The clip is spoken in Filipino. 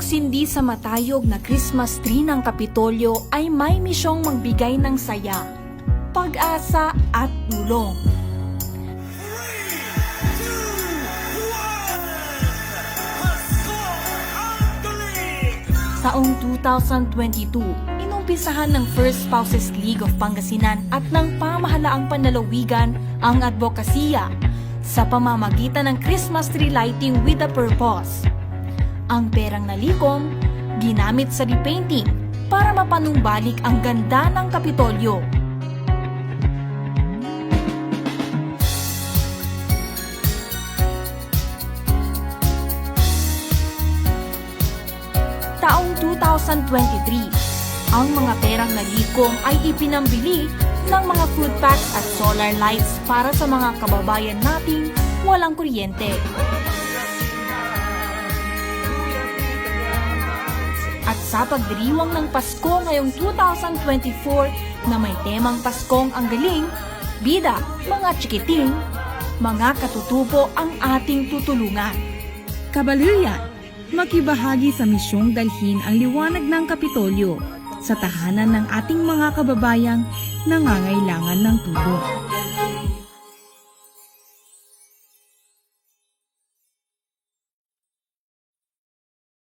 pagsisindi sa matayog na Christmas tree ng Kapitolyo ay may misyong magbigay ng saya, pag-asa at tulong. Taong 2022, inumpisahan ng First Spouses League of Pangasinan at ng pamahalaang panlalawigan ang advokasya sa pamamagitan ng Christmas tree lighting with a purpose. Ang perang nalikom, ginamit sa repainting para mapanumbalik ang ganda ng Kapitolyo. Taong 2023, ang mga perang nalikom ay ipinambili ng mga food packs at solar lights para sa mga kababayan nating walang kuryente. At sa pagdiriwang ng Pasko ngayong 2024 na may temang Paskong ang galing, bida, mga chikiting, mga katutubo ang ating tutulungan. Kabaluyan, makibahagi sa misyong dalhin ang liwanag ng Kapitolyo sa tahanan ng ating mga kababayang nangangailangan ng tulong.